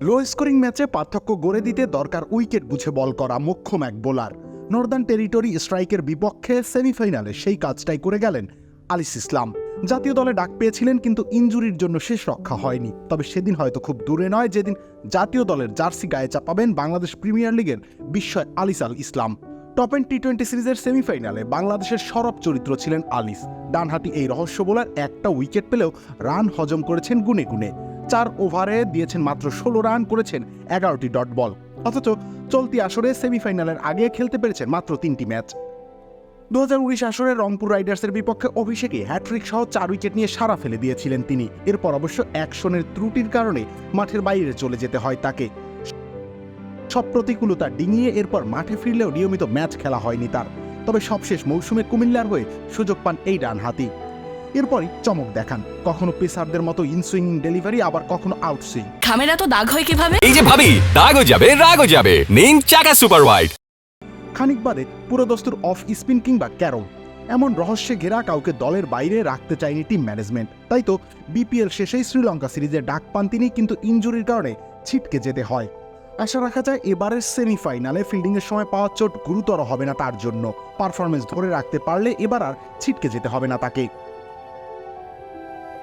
Low scoring ম্যাচে পার্থক্য গড়ে দিতে দরকার উইকেট বুঝে বল করা মোক্ষম এক বোলার। নর্দার্ন টেরিটরি স্ট্রাইকের বিপক্ষে সেমিফাইনালে সেই কাজটাই করে গেলেন আলিস ইসলাম। জাতীয় দলে ডাক পেয়েছিলেন কিন্তু ইনজুরির জন্য শেষ রক্ষা হয়নি। তবে সেদিন হয়তো খুব দূরে নয় যেদিন জাতীয় দলের জার্সি গায়ে চাপাবেন বাংলাদেশ প্রিমিয়ার লিগের বিস্ময় Alis Al Islam. Top end T twenty সিরিজের সেমিফাইনালে বাংলাদেশের সরব চরিত্র ছিলেন আলিস। ডানহাতি এই রহস্য বোলার একটা উইকেট পেলেও রান হজম করেছেন গুনে গুনে। চার ওভারে দিয়েছেন মাত্র ষোলো রান, করেছেন এগারোটি ডট বল। অথচ চলতি আসরে সেমিফাইনালের আগে খেলতে পেরেছেন মাত্র তিনটি ম্যাচ। দু হাজার উনিশ আসরে রংপুর রাইডার্সের বিপক্ষে অভিষেকে হ্যাট্রিক সহ চার উইকেট নিয়ে সারা ফেলে দিয়েছিলেন তিনি। এরপর অবশ্য অ্যাকশনের ত্রুটির কারণে মাঠের বাইরে চলে যেতে হয় তাকে। সব প্রতিকূলতা ডিঙিয়ে এরপর মাঠে ফিরলেও নিয়মিত ম্যাচ খেলা হয়নি তার। তবে সবশেষ মৌসুমে কুমিল্লার হয়ে সুযোগ পান এই ডানহাতি। এরপরই চমক দেখান। কখনো পেসারদের মতো ইনসুইং ডেলিভারি আবার কখনো আউটসুইং খামেরা তো দাগ হয় কীভাবে? এই যে ভাবি দাগও যাবে রাগও যাবে। নিন চাকা সুপার হোয়াইট খানিক বাদে পুরোদস্তুর অফ স্পিন কিংবা ক্যারম। এমন রহস্যে ঘেরা কাউকে দলের বাইরে রাখতে চায়নি টিম ম্যানেজমেন্ট তাই তো বিপিএল শেষেই শ্রীলঙ্কা সিরিজে ডাক পান তিনি কিন্তু ইঞ্জুরির কারণে ছিটকে যেতে হয়। আশা রাখা যায় এবারের সেমিফাইনালে ফিল্ডিংয়ের সময় পাওয়া চোট গুরুতর হবে না তার জন্য। পারফরমেন্স ধরে রাখতে পারলে এবার আর ছিটকে যেতে হবে না তাকে।